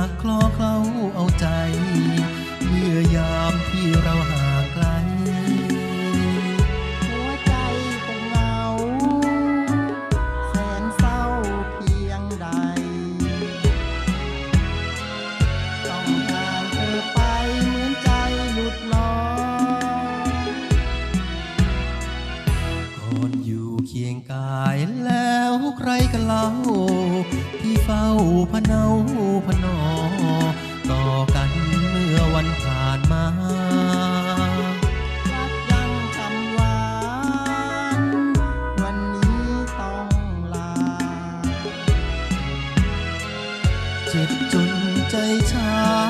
ากคลอเคล้าเอาใจ กันเล่าที่เฝ้าพะเนาพนอ ต่อกันเมื่อวันผ่านมาเจ็บจนใจชา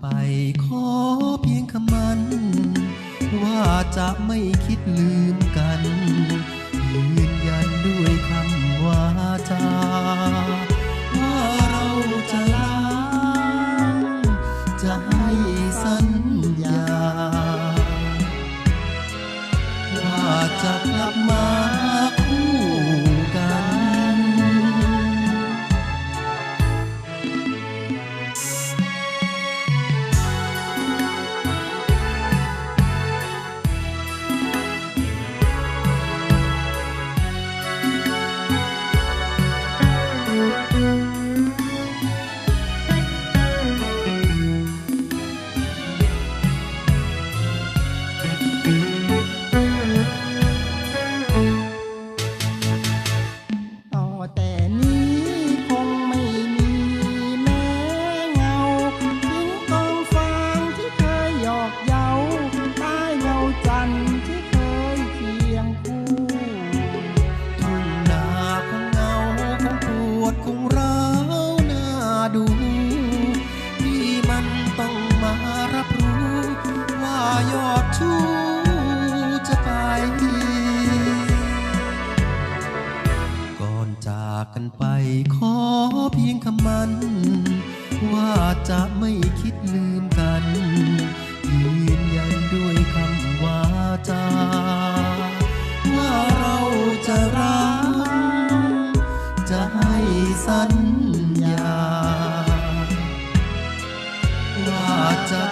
ไปขอเพียงคำมัน ว่าจะไม่คิดลืม กันไปขอเพียงคำมัน ว่าจะไม่คิดลืมกันยืนยันด้วยคำวาจา ว่าเราจะรักจะให้สัญญา ว่าจะ